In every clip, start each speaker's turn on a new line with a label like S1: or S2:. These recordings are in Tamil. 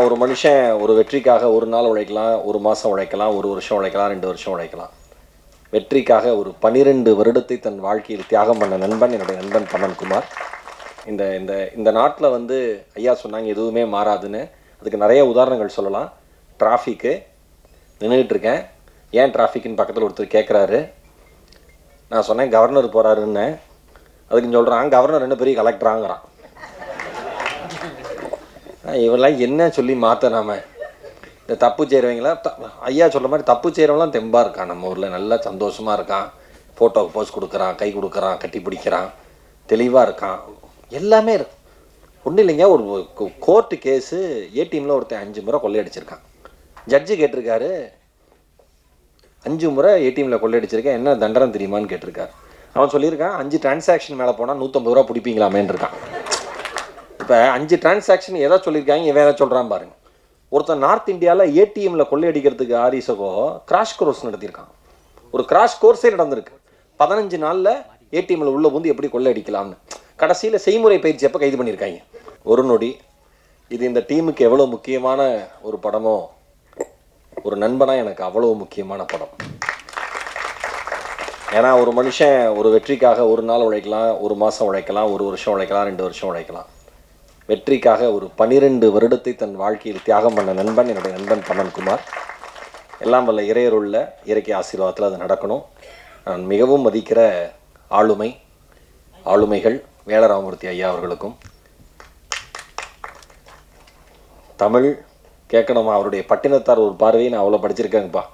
S1: ஒரு மனுஷன் ஒரு வெற்றிக்காக ஒரு நாள் உழைக்கலாம் ஒரு மாதம் உழைக்கலாம் ஒரு வருஷம் உழைக்கலாம் ரெண்டு வருஷம் உழைக்கலாம். வெற்றிக்காக ஒரு பனிரெண்டு வருடத்தை தன் வாழ்க்கையில் தியாகம் பண்ண நண்பன் என்னுடைய நண்பன் பன்னன்குமார் இந்த இந்த இந்த நாட்டில் வந்து ஐயா சொன்னாங்க எதுவுமே மாறாதுன்னு. அதுக்கு நிறைய உதாரணங்கள் சொல்லலாம். டிராஃபிக்கு நின்றுட்டு இருக்கேன் ஏன் டிராஃபிக்னு பக்கத்தில் ஒருத்தர் கேட்குறாரு நான் சொன்னேன் கவர்னர் போகிறாருன்னு அதுக்கு சொல்கிறான் கவர்னர் ரெண்டு பெரிய கலெக்டராங்கிறான். இவெல்லாம் என்ன சொல்லி மாற்ற நாம இந்த தப்பு செய்கிறவங்களா ஐயா சொல்கிற மாதிரி தப்பு செய்கிறவங்களாம் தெம்பாக இருக்கான். நம்ம ஊரில் நல்லா சந்தோஷமாக இருக்கான். ஃபோட்டோ போஸ்ட் கொடுக்குறான் கை கொடுக்குறான் கட்டி பிடிக்கிறான். தெளிவாக இருக்கான். எல்லாமே இருக்கு ஒன்றும் இல்லைங்க. ஒரு கோர்ட்டு கேஸு ஏடிஎம்மில் ஒருத்தன் அஞ்சு முறை கொள்ளையடிச்சிருக்கான். ஜட்ஜு கேட்டிருக்காரு அஞ்சு முறை ஏடிஎம்மில் கொள்ளையடிச்சிருக்கேன். என்ன தண்டனை தெரியுமான்னு கேட்டிருக்காரு. அவன் சொல்லியிருக்கான் அஞ்சு டிரான்சாக்ஷன் மேலே போனால் நூற்றம்பது ரூபா பிடிப்பீங்களாமேன்னு இருக்கான். இப்போ அஞ்சு டிரான்சாக்ஷன் எதை சொல்லியிருக்காங்க இவன் எதை சொல்கிறான் பாருங்க. ஒருத்தன் நார்த் இந்தியாவில் ஏடிஎம்மில் கொள்ளையடிக்கிறதுக்கு ஆரிசகோ கிராஷ் கோர்ஸ் நடத்தியிருக்கான். ஒரு கிராஷ் கோர்ஸே நடந்திருக்கு. பதினஞ்சு நாளில் ஏடிஎம்மில் உள்ள வந்து எப்படி கொள்ளையடிக்கலாம்னு. கடைசியில் செய்முறை பயிற்சி எப்போ கைது பண்ணியிருக்காங்க? ஒரு நொடி. இது இந்த டீமுக்கு எவ்வளோ முக்கியமான ஒரு படமோ? ஒரு நண்பனாக எனக்கு அவ்வளோ முக்கியமான படம். ஏன்னா ஒரு மனுஷன் ஒரு வெற்றிக்காக ஒரு நாள் உழைக்கலாம் ஒரு மாதம் உழைக்கலாம் ஒரு வருஷம் உழைக்கலாம் ரெண்டு வருஷம் உழைக்கலாம். வெற்றிக்காக ஒரு பனிரெண்டு வருடத்தை தன் வாழ்க்கையில் தியாகம் பண்ண நண்பன் என்னுடைய நண்பன் பன்னன்குமார் எல்லாம் வல்ல இறையருள்ள இயற்கை ஆசீர்வாதத்தில் அது நடக்கணும். நான் மிகவும் மதிக்கிற ஆளுமை ஆளுமைகள் வேலராமூர்த்தி ஐயா அவர்களுக்கும். தமிழ் கேட்கணுமா? அவருடைய பட்டினத்தார் ஒரு பார்வையை நான் அவ்வளோ படிச்சிருக்கேங்கப்பா.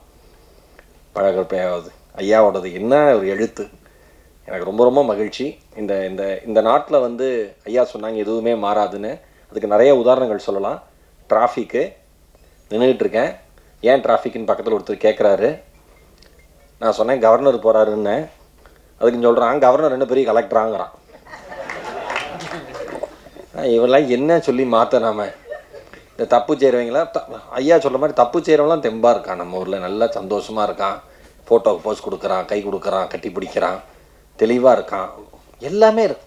S1: பழகப்பையாவது ஐயாவோடது என்ன ஒரு எழுத்து? எனக்கு ரொம்ப ரொம்ப மகிழ்ச்சி. இந்த இந்த இந்த நாட்டில் வந்து ஐயா சொன்னாங்க எதுவுமே மாறாதுன்னு. அதுக்கு நிறைய உதாரணங்கள் சொல்லலாம். டிராஃபிக்கு நின்றுட்டு இருக்கேன். ஏன் டிராஃபிக்னு பக்கத்தில் ஒருத்தர் கேட்குறாரு நான் சொன்னேன் கவர்னர் போகிறாருன்னு அதுக்கு சொல்கிறான் கவர்னர் ரெண்டு பெரிய கலெக்டராங்கிறான். இவெல்லாம் என்ன சொல்லி மாற்ற நாம்? இந்த தப்பு செய்கிறவங்களா ஐயா சொல்கிற மாதிரி தப்பு செய்கிறவங்களாம் தெம்பாக இருக்கான். நம்ம ஊரில் நல்லா சந்தோஷமாக இருக்கான். ஃபோட்டோவுக்கு போஸ்ட் கொடுக்குறான் கை கொடுக்குறான் கட்டி பிடிக்கிறான். தெளிவாக இருக்கான். எல்லாமே இருக்கு.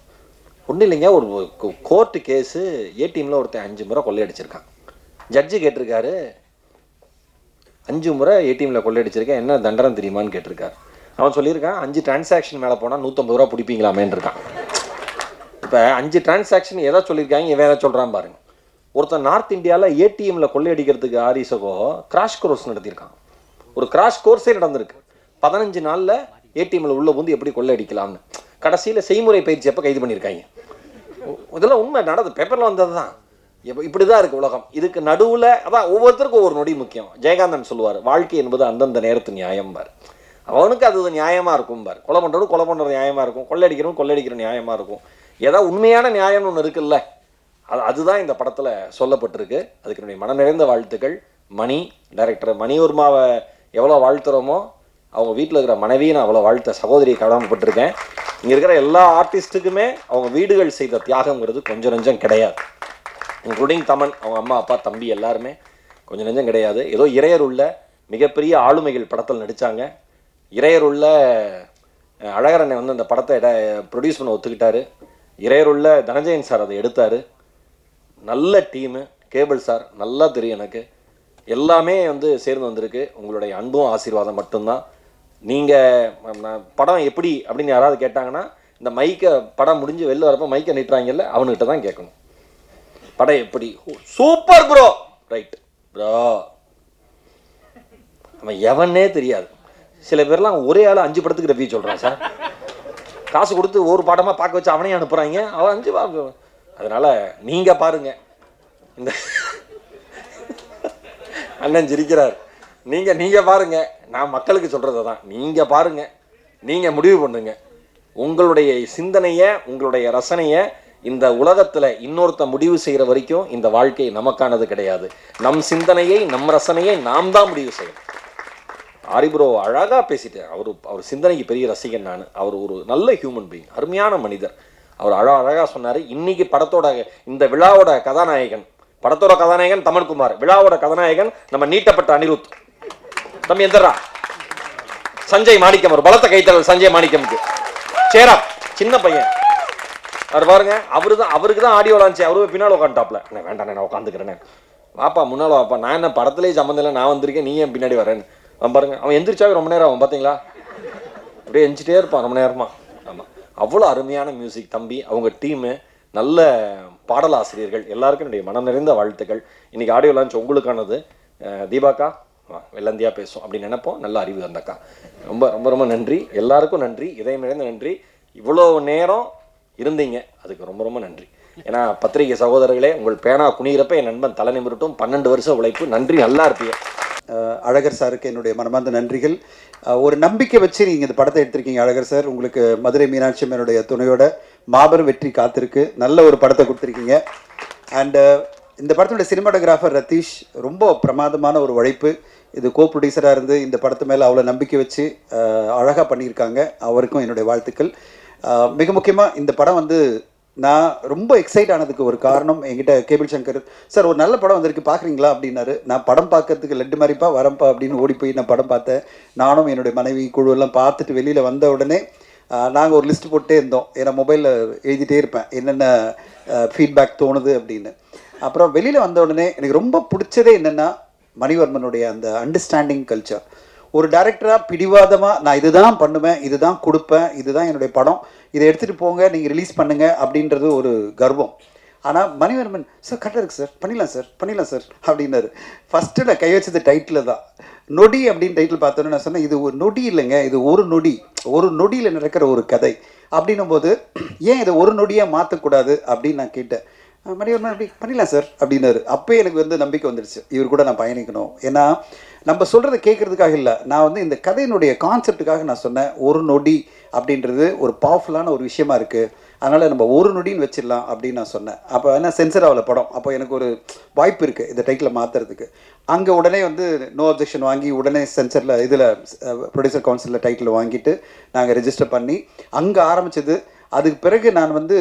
S1: ஒன்றும் இல்லைங்க ஒரு கோர்ட்டு கேஸு ஏடிஎம்மில் ஒருத்தன் அஞ்சு முறை கொள்ளையடிச்சிருக்கான். ஜட்ஜு கேட்டிருக்காரு அஞ்சு முறை ஏடிஎம்மில் கொள்ளையடிச்சிருக்கேன் என்ன தண்டனை தெரியுமான்னு கேட்டிருக்காரு. அவன் சொல்லியிருக்கான் அஞ்சு டிரான்சாக்ஷன் மேலே போனால் நூற்றம்பது ரூபா பிடிப்பீங்களாமேன்னு இருக்கான். இப்போ அஞ்சு டிரான்சாக்ஷன் எதை சொல்லியிருக்காங்க இவன் எதை சொல்கிறான் பாருங்க. ஒருத்தன் நார்த் இந்தியாவில் ஏடிஎம்மில் கொள்ளையடிக்கிறதுக்கு ஆரிசகோ கிராஷ் கோர்ஸ் நடத்தியிருக்கான். ஒரு கிராஷ் கோர்ஸே நடந்திருக்கு. பதினஞ்சு நாளில் ஏடிஎம்மில் உள்ள வந்து எப்படி கொள்ளையடிக்கலாம்னு. கடைசியில் செய்முறை பயிற்சி எப்போ கைது பண்ணியிருக்காங்க. இதெல்லாம் உண்மை நடந்து பேப்பரில் வந்தது தான் இப்போ இப்படி தான் இருக்குது உலகம். இதுக்கு நடுவில் அதான் ஒவ்வொருத்தருக்கும் ஒவ்வொரு நொடி முக்கியம். ஜெயகாந்தன் சொல்லுவார் வாழ்க்கை என்பது அந்தந்த நேரத்து நியாயம்பார். அவனுக்கு அது நியாயமாக இருக்கும் பார். கொலை பண்ணுறவனும் கொலை பண்ணுற நியாயமாக இருக்கும். கொள்ளையடிக்கிறவன் கொள்ளையடிக்கிற நியாயமாக இருக்கும். ஏதாவது உண்மையான நியாயம்னு ஒன்று இருக்குல்ல. அது அதுதான் இந்த படத்தில் சொல்லப்பட்டிருக்கு. அதுக்கு என்னுடைய மன நிறைந்த வாழ்த்துக்கள். மணி டைரக்டர் மணிவர்மாவை எவ்வளோ வாழ்த்துறோமோ அவங்க வீட்டில் இருக்கிற மனைவியை நான் அவ்வளோ வாழ்த்த சகோதரியை கடமைப்பட்டிருக்கேன். இங்கே இருக்கிற எல்லா ஆர்டிஸ்ட்டுக்குமே அவங்க வீடுகள் செய்த தியாகங்கிறது கொஞ்சம் நெஞ்சம் கிடையாது. இன்க்ளூடிங் தமன் அவங்க அம்மா அப்பா தம்பி எல்லாருமே கொஞ்சம் நெஞ்சம் கிடையாது. ஏதோ இறையர் உள்ள மிகப்பெரிய ஆளுமைகள் படத்தில் நடித்தாங்க இறையர் உள்ள அழகரனை வந்து அந்த படத்தை இட ப்ரொடியூஸ் பண்ண ஒத்துக்கிட்டாரு. இறையர் உள்ள தனஞ்சயன் சார் அதை எடுத்தார். நல்ல டீமு கேபிள் சார் நல்லா தெரியும் எனக்கு. எல்லாமே வந்து சேர்ந்து வந்திருக்கு. உங்களுடைய அன்பும் ஆசீர்வாதம் மட்டும்தான். நீங்கள் படம் எப்படி அப்படின்னு யாராவது கேட்டாங்கன்னா இந்த மைக்கை படம் முடிஞ்சு வெளில வரப்போ மைக்கை நிட்டுறாங்கல்ல அவனுக்கிட்ட தான் கேட்கணும். படம் எப்படி? சூப்பர் ப்ரோ ரைட் ப்ரோ அவன் எவனே தெரியாது. சில பேர்லாம் ஒரே ஆள் அஞ்சு படத்துக்கு ரிவ்யூ சொல்கிறான் சார். காசு கொடுத்து ஒரு படமாக பார்க்க வச்சு அவனையும் அனுப்புகிறாங்க அவன் அஞ்சு பார்க்க அதனால் நீங்கள் பாருங்க. இந்த அண்ணன் சிரிக்கிறார். நீங்கள் நீங்கள் பாருங்கள் நான் மக்களுக்கு சொல்கிறது தான் நீங்கள் பாருங்கள் நீங்கள் முடிவு பண்ணுங்க. உங்களுடைய சிந்தனையை உங்களுடைய ரசனையை இந்த உலகத்தில் இன்னொருத்த முடிவு செய்கிற வரைக்கும் இந்த வாழ்க்கை நமக்கானது கிடையாது. நம் சிந்தனையை நம் ரசனையை நாம் தான் முடிவு செய்யணும். ஆரிப்ரோ அழகாக பேசிட்டார் அவர் அவர் சிந்தனைக்கு பெரிய ரசிகன் நான். அவர் ஒரு நல்ல ஹியூமன் பீயிங் அருமையான மனிதர். அவர் அழ அழகாக சொன்னார் இன்னைக்கு படத்தோட இந்த விழாவோட கதாநாயகன் படத்தோட கதாநாயகன் தமிழ்குமார் விழாவோட கதாநாயகன் நம்ம நீட்டப்பட்ட அனிருத். தம்பி எந்திரா சஞ்சய் மாணிக்கம் ஒரு பலத்த கைத்தல் சஞ்சய் மாணிக்கம்க்கு. சேரா சின்ன பையன். அவர் பாருங்க அவரு தான் அவருக்கு தான் ஆடியோ லான்ச்சு அவரு பின்னால் உட்காந்துட்டாப்ல நான் வேண்டாம் நான் உட்காந்துக்கிறேன் வாப்பா முன்னால் வாப்பா. நான் என்ன படத்துலேயே சம்மந்தம் இல்லை நான் வந்திருக்கேன் நீ ஏன் பின்னாடி வரேன்னு. அவன் பாருங்க அவன் எந்திரிச்சாவே ரொம்ப நேரம் அவன் பார்த்தீங்களா அப்படியே எஞ்சிட்டே இருப்பான் ரொம்ப நேரமா. ஆமாம் அவ்வளோ அருமையான மியூசிக் தம்பி அவங்க டீமு நல்ல பாடலாசிரியர்கள் எல்லாருக்கும் என்னுடைய மனம் நிறைந்த வாழ்த்துக்கள். இன்னைக்கு ஆடியோ லான்ச் உங்களுக்கானது. தீபாக்கா வெள்ளந்தியாக பேசும் அப்படின்னு நினைப்போம். நல்ல அறிவு அந்தக்கா ரொம்ப ரொம்ப ரொம்ப நன்றி. எல்லாருக்கும் நன்றி. இதயம் நிறைந்த நன்றி. இவ்வளோ நேரம் இருந்தீங்க. அதுக்கு ரொம்ப ரொம்ப நன்றி. ஏன்னா பத்திரிகை சகோதரர்களே உங்கள் பேனா குனிகிறப்ப என் நண்பன் தலை நிமிரட்டும். பன்னெண்டு வருஷம் உழைப்பு. நன்றி. நல்லா இருப்பீங்க
S2: அழகர் சாருக்கு என்னுடைய மனமார்ந்த நன்றிகள். ஒரு நம்பிக்கை வச்சு நீங்கள் இந்த படத்தை எடுத்திருக்கீங்க அழகர் சார். உங்களுக்கு மதுரை மீனாட்சி அம்மனுடைய துணையோட மாபெரும் வெற்றி காத்திருக்கு. நல்ல ஒரு படத்தை கொடுத்துருக்கீங்க. அண்டு இந்த படத்தினுடைய சினிமாட்டோகிராஃபர் ரதீஷ் ரொம்ப பிரமாதமான ஒரு உழைப்பு. இது கோ ப்ரொடியூசராக இருந்து இந்த படத்து மேலே அவ்வளோ நம்பிக்கை வச்சு அழகாக பண்ணியிருக்காங்க. அவருக்கும் என்னுடைய வாழ்த்துக்கள். மிக முக்கியமாக இந்த படம் வந்து நான் ரொம்ப எக்ஸைட் ஆனதுக்கு ஒரு காரணம் என்கிட்ட கேபிள் சங்கர் சார் ஒரு நல்ல படம் வந்திருக்கு பார்க்குறீங்களா? அப்படின்னாரு. நான் படம் பார்க்கறதுக்கு லெட்டு மாதிரிப்பா வரப்பா அப்படின்னு ஓடி போய் நான் படம் பார்த்தேன். நானும் என்னுடைய மனைவி குழு எல்லாம் பார்த்துட்டு வெளியில் வந்த உடனே நாங்கள் ஒரு லிஸ்ட் போட்டே இருந்தோம். ஏன்னா மொபைலில் எழுதிட்டே இருப்பேன். என்னென்ன ஃபீட்பேக் தோணுது அப்படின்னு. அப்புறம் வெளியில் வந்த உடனே எனக்கு ரொம்ப பிடிச்சதே என்னென்னா மணிவர்மனுடைய அந்த அண்டர்ஸ்டாண்டிங் கல்ச்சர் ஒரு டேரக்டராக பிடிவாதமாக நான் இதுதான் பண்ணுவேன் இதுதான் கொடுப்பேன் இதுதான் என்னுடைய படம் இதை எடுத்துகிட்டு போங்க நீங்கள் ரிலீஸ் பண்ணுங்கள் அப்படின்றது ஒரு கர்வம். ஆனால் மணிவர்மன் சார் கரெக்டாக இருக்குது சார் பண்ணிடலாம் சார் பண்ணிடலாம் சார் அப்படின்னாரு. ஃபஸ்ட்டு நான் கை வச்சது டைட்டில் தான். நொடி அப்படின்னு டைட்டில் பார்த்தோன்னே நான் சொன்னேன் இது ஒரு நொடி இல்லைங்க இது ஒரு நொடி ஒரு நொடியில் நடக்கிற ஒரு கதை அப்படின்னும் போது ஏன் இதை ஒரு நொடியாக மாற்றக்கூடாது அப்படின்னு நான் கேட்டேன். மணிவர்மன் அப்படி பண்ணிடலாம் சார் அப்படின்னாரு. அப்போ எனக்கு வந்து நம்பிக்கை வந்துடுச்சு. இவர் கூட நான் பயணிக்கணும். ஏன்னா நம்ம சொல்கிறத கேட்குறதுக்காக இல்லை. நான் வந்து இந்த கதையினுடைய கான்செப்டுக்காக நான் சொன்னேன். ஒரு நொடி அப்படின்றது ஒரு பவர்ஃபுல்லான ஒரு விஷயமா இருக்குது அதனால் நம்ம ஒரு நொடின்னு வச்சிடலாம் அப்படின்னு நான் சொன்னேன். அப்போ என்ன சென்சர் ஆகல படம். அப்போ எனக்கு ஒரு வாய்ப்பு இருக்குது இந்த டைட்டில் மாற்றுறதுக்கு அங்கே உடனே வந்து நோ அப்ஜெக்ஷன் வாங்கி உடனே சென்சரில் இதில் ப்ரொடியூசர் கவுன்சிலில் டைட்டில் வாங்கிட்டு நாங்கள் ரெஜிஸ்டர் பண்ணி அங்கே ஆரம்பிச்சது. அதுக்கு பிறகு நான் வந்து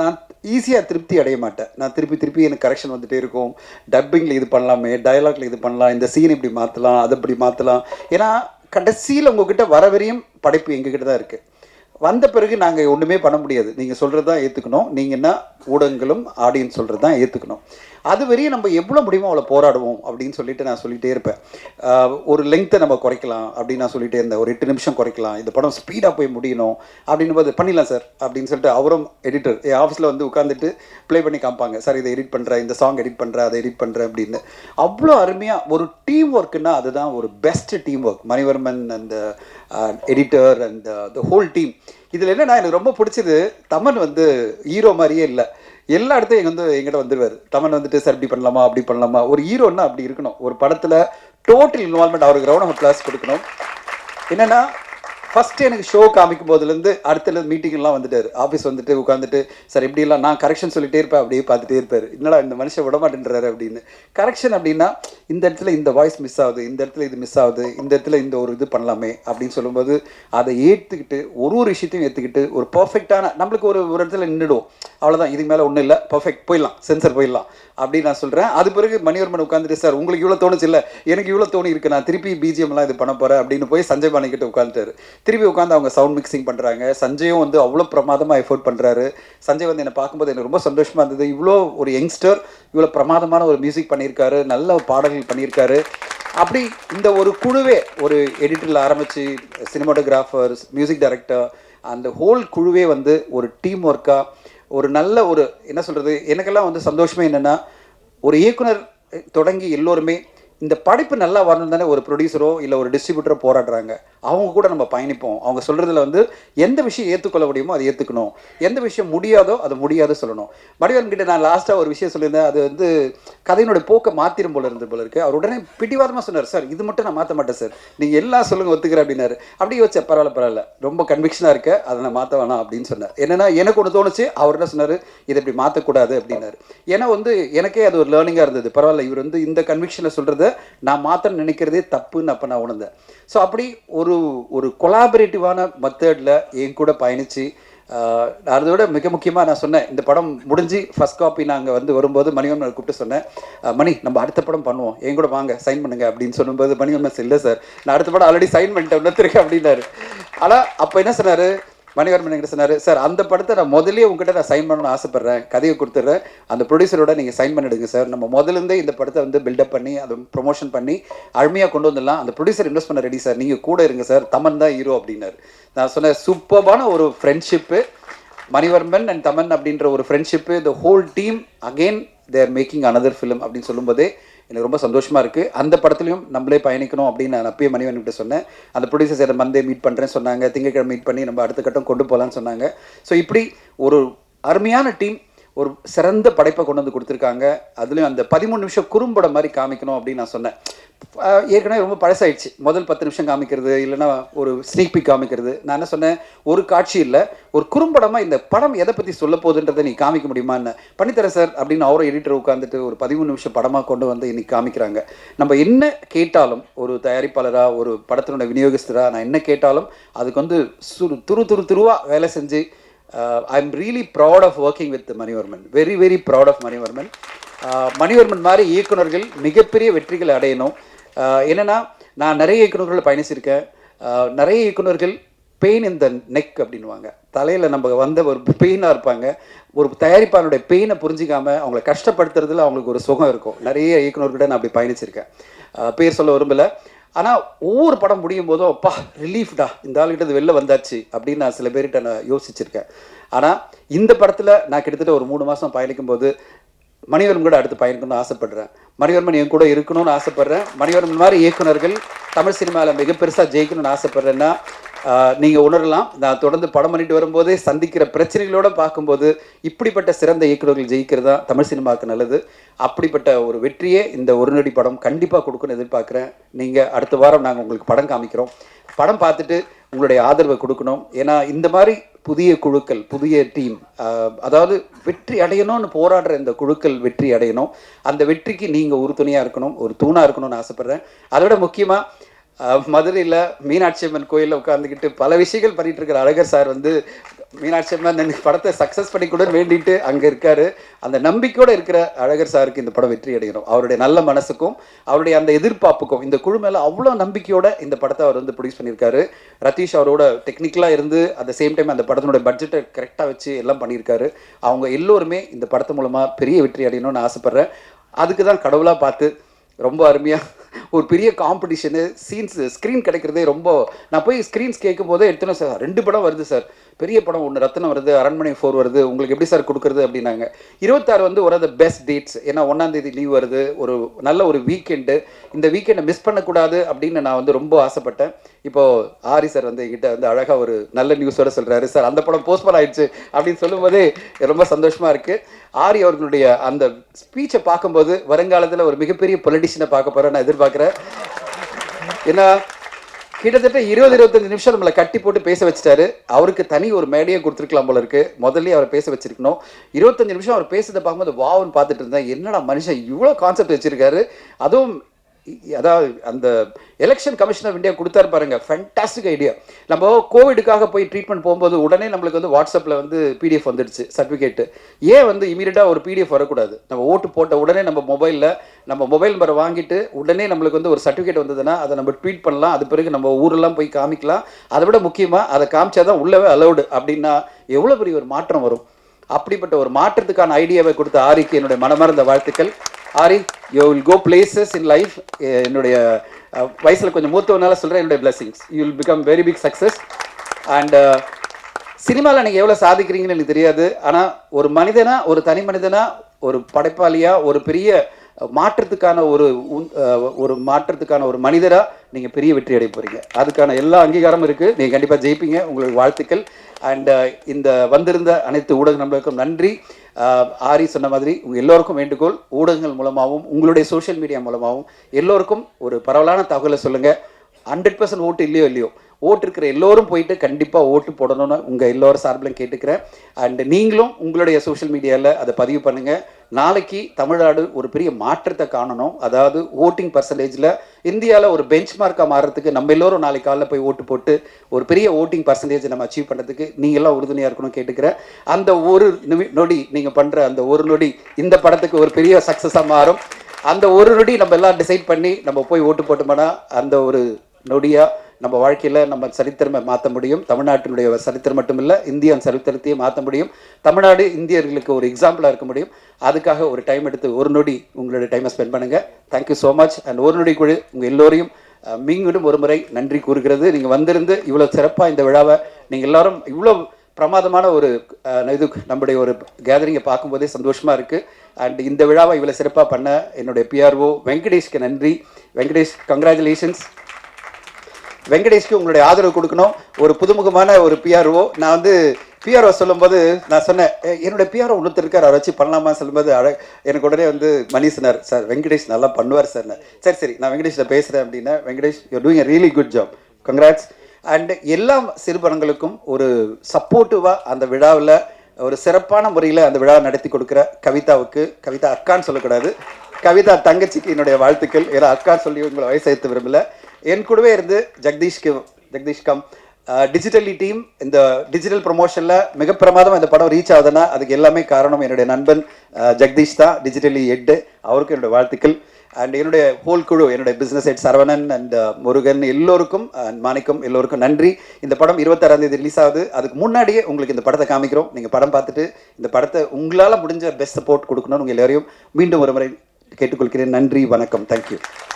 S2: நான் ஈஸியாக திருப்தி அடைய மாட்டேன். நான் திருப்பி திருப்பி எனக்கு கரெக்ஷன் வந்துகிட்டே இருக்கும். டப்பிங்கில் இது பண்ணலாமே டயலாக்ல இது பண்ணலாம் இந்த சீன் இப்படி மாற்றலாம் அதை இப்படி மாற்றலாம் ஏன்னா கடைசியில் உங்ககிட்ட வர வரையும் படைப்பு எங்ககிட்ட தான் இருக்குது வந்த பிறகு நாங்கள் ஒன்றுமே பண்ண முடியாது. நீங்கள் சொல்கிறது தான் ஏற்றுக்கணும் நீங்கள் என்ன ஊடகங்களும் ஆடியன்ஸ் சொல்கிறது தான் ஏற்றுக்கணும் அது வரையும் நம்ம எவ்வளோ முடியுமோ அவ்வளோ போராடுவோம் அப்படின்னு சொல்லிட்டு நான் சொல்லிகிட்டே இருப்பேன். ஒரு லெங்க்த்தை நம்ம குறைக்கலாம் அப்படின்னு நான் சொல்லிகிட்டே இருந்தேன். ஒரு எட்டு நிமிஷம் குறைக்கலாம். இந்த படம் ஸ்பீடாக போய் முடியணும் அப்படின்னும் போது பண்ணிடலாம் சார் அப்படின்னு சொல்லிட்டு அவரும் எடிட்டர் என் ஆஃபீஸில் வந்து உட்காந்துட்டு ப்ளே பண்ணி காமிப்பாங்க. சார் இதை எடிட் பண்ணுறேன் இந்த சாங் எடிட் பண்ணுறேன் அதை எடிட் பண்ணுறேன் அப்படின்னு. அவ்வளோ அருமையாக ஒரு டீம் ஒர்க்குன்னா அதுதான் ஒரு பெஸ்ட் டீம் ஒர்க் மணிவர்மன் அந்த editor and the whole team இதில் என்னன்னா எனக்கு ரொம்ப பிடிச்சது தமன் வந்து ஹீரோ மாதிரியே இல்லை. எல்லா இடத்தையும் வந்து எங்கிட்ட வந்துடுவார் தமன் வந்துட்டு சார் இப்படி பண்ணலாமா? அப்படி பண்ணலாமா? ஒரு ஹீரோன்னா அப்படி இருக்கணும். ஒரு படத்தில் டோட்டல் இன்வால்மெண்ட் அவருக்கு ரவுண்ட் ஆஃப் கிளாஸ் கொடுக்கணும். என்னென்னா ஃபஸ்ட்டு எனக்கு ஷோ காமிக்கும் போதுலேருந்து அடுத்த மீட்டிங்லாம் வந்துட்டார். ஆஃபீஸ் வந்துட்டு உட்காந்துட்டு சார் எப்படிலாம் நான் கரெக்ஷன் சொல்லிட்டே இருப்பேன் அப்படியே பார்த்துட்டே இருப்பார். என்னடா இந்த மனுஷன் விட மாட்டேன்றாரு அப்படின்னு. கரெக்ஷன் அப்படின்னா இந்த இடத்துல இந்த வாய்ஸ் மிஸ் ஆகுது இந்த இடத்துல இது மிஸ் ஆகுது இந்த இடத்துல இந்த ஒரு இது பண்ணலாமே அப்படின்னு சொல்லும்போது அதை ஏற்றுக்கிட்டு ஒரு ஒரு விஷயத்தையும் ஏற்றுக்கிட்டு ஒரு பர்ஃபெக்டான நம்மளுக்கு ஒரு ஒரு இடத்துல நின்றுடுவோம் அவ்வளோதான் இதுக்கு மேலே ஒன்றும் இல்லை பர்ஃபெக்ட் போயிடலாம் சென்சர் போயிடலாம் அப்படின்னு நான் சொல்கிறேன் அது பிறகு மணிவர்மன் உட்காந்துட்டு சார் உங்களுக்கு இவ்வளோ தோணுச்சு இல்லை எனக்கு இவ்வளோ தோணி இருக்கு நான் திருப்பி பிஜிஎம்லாம் இது பண்ண போகிறேன் அப்படின்னு போய் சஞ்சய் பாணி கிட்ட உட்காந்துட்டாரு திருப்பி உட்காந்து அவங்க சவுண்ட் மிக்சிங் பண்ணுறாங்க சஞ்சயும் வந்து அவ்வளோ பிரமாதமாக எஃபோர்ட் பண்ணுறாரு சஞ்சய் வந்து என்னை பார்க்கும்போது எனக்கு ரொம்ப சந்தோஷமாக இருந்தது. இவ்வளோ ஒரு யங்ஸ்டர் இவ்வளோ பிரமாதமான ஒரு மியூசிக் பண்ணியிருக்காரு. நல்ல பாடல்கள் பண்ணியிருக்காரு. அப்படி இந்த ஒரு குழுவே ஒரு எடிட்டரில் ஆரம்பித்து சினிமாட்டோகிராஃபர்ஸ் மியூசிக் டைரக்டர் அந்த ஹோல் குழுவே வந்து ஒரு டீம் ஒர்க்காக ஒரு நல்ல ஒரு என்ன சொல்கிறது எனக்கெல்லாம் வந்து சந்தோஷமே என்னென்னா ஒரு இயக்குனர் தொடங்கி எல்லோருமே இந்த படைப்பு நல்லா வரணும் தானே ஒரு ப்ரொடியூசரோ இல்லை ஒரு டிஸ்ட்ரிபியூட்டரோ போராடுறாங்க. அவங்க கூட நம்ம பயணிப்போம். அவங்க சொல்கிறதுல வந்து எந்த விஷயம் ஏற்றுக்கொள்ள முடியுமோ அதை ஏற்றுக்கணும் எந்த விஷயம் முடியாதோ அது முடியாத சொல்லணும். வடிவன் கிட்ட நான் லாஸ்ட்டாக ஒரு விஷயம் சொல்லியிருந்தேன். அது வந்து கதையினுடைய போக்கை மாற்றிடும் போல இருந்து போல இருக்கு. அவர் உடனே பிடிவாதமாக சொன்னார் சார் இது மட்டும் நான் மாற்ற மாட்டேன் சார். நீங்கள் எல்லாம் சொல்லுங்க ஒத்துக்கிறேன் அப்படின்னாரு. அப்படியே வச்ச பரவாயில்ல பரவாயில்ல. ரொம்ப கன்விக்ஷனாக இருக்க. அதை நான் மாற்ற வேணாம் அப்படின்னு சொன்னார். என்னன்னா எனக்கு ஒன்று தோணுச்சு. அவர் என்ன சொன்னார்? இதை இப்படி மாற்றக்கூடாது அப்படின்னாரு. ஏன்னா வந்து எனக்கே அது ஒரு லேர்னிங்காக இருந்தது. பரவாயில்ல இவர் வந்து இந்த கன்விக்ஷனை சொல்கிறது நான் மாத்திரம் நினைக்கிறதே தப்புன்னு அப்போ நான் உணர்ந்தேன். ஸோ அப்படி ஒரு ஒரு கொலாபரேட்டிவான மெத்தடில் என் கூட பயணித்து ஆஹ் அதை விட மிக முக்கியமாக நான் சொன்னேன். இந்த படம் முடிஞ்சு ஃபர்ஸ்ட் காப்பி நாங்கள் வந்து வரும்போது மணிவன்மன் கூப்பிட்டு சொன்னேன். மணி நம்ம அடுத்த படம் பண்ணுவோம். என் கூட வாங்க சைன் பண்ணுங்க அப்படின்னு சொல்லும்போது மணிவன்மன் இல்லை சார் நான் அடுத்த படம் ஆல்ரெடி சைன் பண்ணிட்டேன் இன்னொருத்தருக்கு அப்படின்னாரு. ஆனால் அப்போ என்ன சொன்னார்? மணிவர்மன் என்கிட்ட சொன்னார் சார் அந்த படத்தை நான் முதலே உங்ககிட்ட நான் சைன் பண்ணணும்னு ஆசைப்பட்றேன். கதையை கொடுத்துட்றேன். அந்த ப்ரொடியூசரோட நீங்கள் சைன் பண்ணிடுங்க சார். நம்ம முதல்ல இருந்தே இந்த படத்தை வந்து பில்டப் பண்ணி அதை ப்ரொமோஷன் பண்ணி அருமையாக கொண்டு வந்துடலாம். அந்த ப்ரொடியூசர் இன்வெஸ்ட் பண்ண ரெடி சார். நீங்கள் கூட இருங்க சார். தமன் தான் ஹீரோ அப்படின்னாரு. நான் சொன்னேன் சூப்பர்பான ஒரு ஃப்ரெண்ட்ஷிப்பு மணிவர்மன் அண்ட் தமன் அப்படின்ற ஒரு friendship the whole team again they're making another film அப்படின்னு சொல்லும்போதே எனக்கு ரொம்ப சந்தோஷமாக இருக்குது அந்த படத்துலையும் நம்மளே பயணிக்கணும் அப்படின்னு நான் அப்பயே மணிவன்கிட்ட சொன்னேன். அந்த ப்ரொடியூசர்ஸ் அதை மந்தே மீட் பண்ணுறேன்னு சொன்னாங்க. திங்கக்கிழமை மீட் பண்ணி நம்ம அடுத்த கட்டம் கொண்டு போகலான்னு சொன்னாங்க. ஸோ இப்படி ஒரு அருமையான டீம் ஒரு சிறந்த படைப்பை கொண்டு வந்து கொடுத்துருக்காங்க. அதுலேயும் அந்த பதிமூணு நிமிஷம் குறும்படம் மாதிரி காமிக்கணும் அப்படின்னு நான் சொன்னேன். ஏற்கனவே ரொம்ப பழசாயிடுச்சு. முதல் பத்து நிமிஷம் காமிக்கிறது இல்லைன்னா ஒரு ஸ்னீக் காமிக்கிறது. நான் என்ன சொன்னேன்? ஒரு காட்சி இல்லை ஒரு குறும்படமாக இந்த படம் எதை பற்றி சொல்ல போகுதுன்றதை நீ காமிக்க முடியுமா என்ன பண்ணித்தரேன் சார் அப்படின்னு அவரும் எடிட்டர் உட்காந்துட்டு ஒரு பதிமூணு நிமிஷம் படமாக கொண்டு வந்து இன்னைக்கு காமிக்கிறாங்க. நம்ம என்ன கேட்டாலும் ஒரு தயாரிப்பாளராக ஒரு படத்தினுடைய விநியோகஸ்தராக நான் என்ன கேட்டாலும் அதுக்கு வந்து சுரு துரு துரு துருவாக வேலை செஞ்சு I am really proud of working with Manivarman very very proud of Manivarman Manivarman மாதிரி இயக்குனர்கள் மிகப்பெரிய வெற்றிகளை அடையணும். Uh, என்னென்னா நான் நிறைய இயக்குநர்களை பயணிச்சிருக்கேன். Uh, நிறைய இயக்குனர்கள் பெயின் இந்த நெக் அப்படின்னுவாங்க. தலையில் நம்ம வந்த ஒரு பெயினாக இருப்பாங்க. ஒரு தயாரிப்பாளருடைய பெயினை புரிஞ்சிக்காமல் அவங்கள கஷ்டப்படுத்துறதுல அவங்களுக்கு ஒரு சுகம் இருக்கும். நிறைய இயக்குநர்கிட்ட நான் அப்படி பயணிச்சிருக்கேன். Uh, பேர் சொல்ல விரும்பலை. ஆனால் ஒவ்வொரு படம் முடியும் போதும் அப்பா ரிலீஃப்டா இந்த ஆளுகிட்ட இது வெளில வந்தாச்சு அப்படின்னு நான் சில பேர்கிட்ட நான் யோசிச்சிருக்கேன். ஆனால் இந்த படத்தில் நான் கிட்டத்தட்ட ஒரு மூணு மாதம் பயணிக்கும் போது மணிவர்மன் கூட அடுத்து பயணிக்கணும்னு ஆசைப்படுறேன். மணிவர்மன் என் கூட இருக்கணும்னு ஆசைப்படுறேன். மணிவர்மன் மாதிரி இயக்குனர்கள் தமிழ் சினிமாவில் மிக பெருசாக ஜெயிக்கணும்னு ஆசைப்படுறேன்னா நீங்கள் உணரலாம். நான் தொடர்ந்து படம் பண்ணிட்டு வரும்போதே சந்திக்கிற பிரச்சனைகளோடு பார்க்கும்போது இப்படிப்பட்ட சிறந்த இயக்குனர்கள் ஜெயிக்கிறது தான் தமிழ் சினிமாவுக்கு நல்லது. அப்படிப்பட்ட ஒரு வெற்றியே இந்த ஒரு நொடி படம் கண்டிப்பாக கொடுக்குன்னு எதிர்பார்க்குறேன். நீங்கள் அடுத்த வாரம் நாங்கள் உங்களுக்கு படம் காமிக்கிறோம். படம் பார்த்துட்டு உங்களுடைய ஆதரவை கொடுக்கணும். ஏன்னா இந்த மாதிரி புதிய குழுக்கள் புதிய டீம் அதாவது வெற்றி அடையணும்னு போராடுற இந்த குழுக்கள் வெற்றி அடையணும். அந்த வெற்றிக்கு நீங்கள் உறுதுணையாக இருக்கணும் ஒரு தூணாக இருக்கணும்னு ஆசைப்பட்றேன். அதை விட முக்கியமாக மதுரையில் மீனாட்சி அம்மன் கோயிலில் உட்காந்துக்கிட்டு பல விஷயங்கள் பண்ணிட்டு இருக்கிற அழகர் சார் வந்து மீனாட்சி அம்மன் படத்தை சக்ஸஸ் பண்ணி கூட வேண்டிட்டு அங்கே இருக்காரு. அந்த நம்பிக்கையோடு இருக்கிற அழகர் சாருக்கு இந்த படம் வெற்றி அடையணும் அவருடைய நல்ல மனசுக்கும் அவருடைய அந்த எதிர்பார்ப்புக்கும் இந்த குழு மேலே அவ்வளோ நம்பிக்கையோட இந்த படத்தை அவர் வந்து ப்ரொடியூஸ் பண்ணியிருக்காரு. ரதீஷ் அவரோட டெக்னிக்கலாக இருந்து அட் த சேம் டைம் அந்த படத்தினுடைய பட்ஜெட்டை கரெக்டாக வச்சு எல்லாம் பண்ணியிருக்காரு. அவங்க எல்லோருமே இந்த படத்து மூலமாக பெரிய வெற்றி அடையணும்னு ஆசைப்பட்றேன். அதுக்கு தான் கடவுளாக பார்த்து ரொம்ப அருமையாக ஒரு பெரிய காம்படிஷனு சீன்ஸ் ஸ்க்ரீன் கிடைக்கிறதே ரொம்ப நான் போய் ஸ்க்ரீன்ஸ் கேட்கும் போதே எடுத்துனோம் சார். ரெண்டு படம் வருது சார். பெரிய படம் ஒன்று ரத்னம் வருது அரண்மனை ஃபோர் வருது உங்களுக்கு எப்படி சார் கொடுக்குறது அப்படின்னாங்க. இருபத்தாறு வந்து ஒரு த பெஸ்ட் டேட்ஸ் ஏன்னா ஒன்றாம் தேதி லீவ் வருது ஒரு நல்ல ஒரு வீக்கெண்டு இந்த வீக்கெண்டை மிஸ் பண்ணக்கூடாது அப்படின்னு நான் வந்து ரொம்ப ஆசைப்பட்டேன். இப்போ ஆரி சார் வந்து என்கிட்ட வந்து அழகாக ஒரு நல்ல நியூஸோட சொல்கிறாரு சார் அந்த படம் போஸ்ட்போன் ஆயிடுச்சு அப்படின்னு சொல்லும்போதே ரொம்ப சந்தோஷமாக இருக்குது ஆரி அவர்களுடைய அந்த ஸ்பீச்சை பார்க்கும்போது வருங்காலத்தில் ஒரு மிகப்பெரிய பொலிட்டிஷியனை பார்க்க போகிறேன் நான் எதிர்பார்க்குறேன் ஏன்னா கிட்டத்தட்ட இருபது இருபத்தஞ்சு நிமிஷம் நம்மளை கட்டி போட்டு பேச வச்சுட்டாரு. அவருக்கு தனி ஒரு மேடையை கொடுத்துருக்கலாம் போல இருக்கு. முதல்லயே அவரை பேச வச்சிருக்கணும். இருபத்தஞ்சு நிமிஷம் அவர் பேசுறதை பார்க்கும்போது வாவுன்னு பார்த்துட்டு இருந்தேன். என்னடா மனுஷன் இவ்வளோ கான்செப்ட் வச்சிருக்காரு? அதுவும் அதாவது அந்த எலெக்ஷன் கமிஷன் ஆஃப் இந்தியா கொடுத்தாரு பாருங்க. ஃபேண்டாஸ்டிக் ஐடியா நம்ம கோவிடுக்காக போய் ட்ரீட்மெண்ட் போகும்போது உடனே நம்மளுக்கு வந்து வாட்ஸ்அப்பில் வந்து பிடிஎஃப் வந்துடுச்சு சர்டிஃபிகேட்டு ஏன் வந்து இமீடியட்டாக ஒரு பிடிஎஃப் வரக்கூடாது? நம்ம ஓட்டு போட்ட உடனே நம்ம மொபைலில் நம்ம மொபைல் நம்பரை வாங்கிட்டு உடனே நம்மளுக்கு வந்து ஒரு சர்டிஃபிகேட் வந்ததுன்னா அதை நம்ம ட்வீட் பண்ணலாம். அது பிறகு நம்ம ஊரெல்லாம் போய் காமிக்கலாம். அதை விட முக்கியமாக அதை காமிச்சாதான் உள்ளவே அலௌடு அப்படின்னா எவ்வளோ பெரிய ஒரு மாற்றம் வரும். அப்படிப்பட்ட ஒரு மாற்றத்துக்கான ஐடியாவை கொடுத்த ஆரிக்கு என்னுடைய மனமார்ந்த வாழ்த்துக்கள். Aari you will go places in life என்னுடைய eh, வயசில் கொஞ்சம் மூத்தவனால சொல்கிறேன் என்னுடைய blessings you will become very big success and சினிமாவில் நீங்கள் எவ்வளோ சாதிக்கிறீங்கன்னு எனக்கு தெரியாது. ஆனால் ஒரு மனிதனா ஒரு தனி மனிதனா ஒரு படைப்பாளியாக ஒரு பெரிய மாற்றத்துக்கான ஒரு eh, ஒரு மாற்றத்துக்கான ஒரு மனிதராக நீங்கள் பெரிய வெற்றி அடைய போகிறீங்க அதுக்கான எல்லா அங்கீகாரமும் இருக்குது நீங்கள் கண்டிப்பாக ஜெயிப்பீங்க. உங்களுக்கு வாழ்த்துக்கள். அண்ட் uh, இந்த வந்திருந்த அனைத்து ஊடக நண்பர்களுக்கும் நன்றி. ஆரி சொன்ன மாதிரி உங்கள் எல்லோருக்கும் வேண்டுகோள் ஊடகங்கள் மூலமாகவும் உங்களுடைய சோஷியல் மீடியா மூலமாகவும் எல்லோருக்கும் ஒரு பரவலான தகவலை சொல்லுங்கள் ஹண்ட்ரட் பர்சன்ட் ஓட்டு இல்லையோ இல்லையோ ஓட்டு இருக்கிற எல்லோரும் போயிட்டு கண்டிப்பாக ஓட்டு போடணும்னு உங்கள் எல்லோரும் சார்பிலும் கேட்டுக்கிறேன். அண்ட் நீங்களும் உங்களுடைய சோஷியல் மீடியாவில் அதை பதிவு பண்ணுங்கள் நாளைக்கு தமிழ்நாடு ஒரு பெரிய மாற்றத்தை காணணும். அதாவது ஓட்டிங் பர்சன்டேஜில் இந்தியாவில் ஒரு பெஞ்ச் மார்க்காக மாறுறதுக்கு நம்ம எல்லோரும் நாளைக்கு காலைல போய் ஓட்டு போட்டு ஒரு பெரிய ஓட்டிங் பர்சன்டேஜ் நம்ம அச்சீவ் பண்ணுறதுக்கு நீங்கள்லாம் உறுதுணையாக இருக்கணும் கேட்டுக்கிறேன். அந்த ஒரு நிமி நொடி நீங்கள் பண்ணுற அந்த ஒரு நொடி இந்த படத்துக்கு ஒரு பெரிய சக்ஸஸாக மாறும். அந்த ஒரு நொடி நம்ம எல்லாம் டிசைட் பண்ணி நம்ம போய் ஓட்டு போட்டோம்னா அந்த ஒரு நொடியாக நம்ம வாழ்க்கையில் நம்ம சரித்திரமை மாற்ற முடியும். தமிழ்நாட்டினுடைய சரித்திரம் மட்டும் இல்லை இந்தியன் சரித்திரத்தையும் மாற்ற முடியும். தமிழ்நாடு இந்தியர்களுக்கு ஒரு எக்ஸாம்பிளாக இருக்க முடியும். அதுக்காக ஒரு டைம் எடுத்து ஒரு நொடி உங்களுடைய டைமை ஸ்பெண்ட் பண்ணுங்கள் தேங்க்யூ ஸோ மச் அண்ட் ஒரு நொடி குழு உங்கள் எல்லோரையும் மீண்டும் ஒரு முறை நன்றி கூறுகிறது. நீங்கள் வந்திருந்து இவ்வளோ சிறப்பாக இந்த விழாவை நீங்கள் எல்லாரும் இவ்வளோ பிரமாதமான ஒரு இது நம்முடைய ஒரு கேதரிங்கை பார்க்கும்போதே சந்தோஷமாக இருக்குது அண்ட் இந்த விழாவை இவ்வளோ சிறப்பாக பண்ண என்னுடைய பிஆர்ஓ வெங்கடேஷ்க்கு நன்றி. வெங்கடேஷ் கங்க்ராச்சுலேஷன்ஸ் வெங்கடேஷ்க்கு உங்களுடைய ஆதரவு கொடுக்கணும். ஒரு புதுமுகமான ஒரு பிஆர்ஓ நான் வந்து பிஆர்ஓ சொல்லும்போது நான் சொன்னேன் என்னுடைய பிஆர்ஓ ஒருத்தர் இருக்கார் அவரை வச்சு பண்ணலாமா? சொல்லும்போது அழ எனக்கு உடனே வந்து மணிசனர் சார் வெங்கடேஷ் நல்லா பண்ணுவார் சார். சரி சரி நான் வெங்கடேஷில் பேசுகிறேன் அப்படின்னா Venkatesh you doing a really good job congrats and எல்லா சிறுபடங்களுக்கும் ஒரு சப்போர்ட்டிவாக அந்த விழாவில் ஒரு சிறப்பான முறையில் அந்த விழாவை நடத்தி கொடுக்குற கவிதாவுக்கு கவிதா அக்கான்னு சொல்லக்கூடாது. கவிதா தங்கச்சிக்கு என்னுடைய வாழ்த்துக்கள். ஏன்னா அக்கா சொல்லி உங்களை வயசெடுத்து விரும்பல. என் கூடவே இருந்து ஜெகதீஷ்க்கு ஜெகதீஷ் கம் டிஜிட்டலி டீம் இந்த டிஜிட்டல் ப்ரொமோஷனில் மிக பிரமாதமாக இந்த படம் ரீச் ஆகுதுன்னா அதுக்கு எல்லாமே காரணம் என்னுடைய நண்பன் அஹ், ஜெகதீஷ் தான். டிஜிட்டலி எட்டு அவருக்கும் என்னுடைய வாழ்த்துக்கள். அண்ட் என்னுடைய ஹோல் குழு என்னுடைய business head Saravanan and Murugan எல்லோருக்கும் அண்ட் மாணிக்கம் எல்லோருக்கும் நன்றி. இந்த படம் இருபத்தாறாம் தேதி ரிலீஸ் ஆகுது. அதுக்கு முன்னாடியே உங்களுக்கு இந்த படத்தை காமிக்கிறோம். நீங்கள் படம் பார்த்துட்டு இந்த படத்தை உங்களால் முடிஞ்ச பெஸ்ட் சப்போர்ட் கொடுக்கணும்னு உங்கள் எல்லாரையும் மீண்டும் ஒரு முறை கேட்டுக்கொள்கிறேன். நன்றி வணக்கம். தேங்க்யூ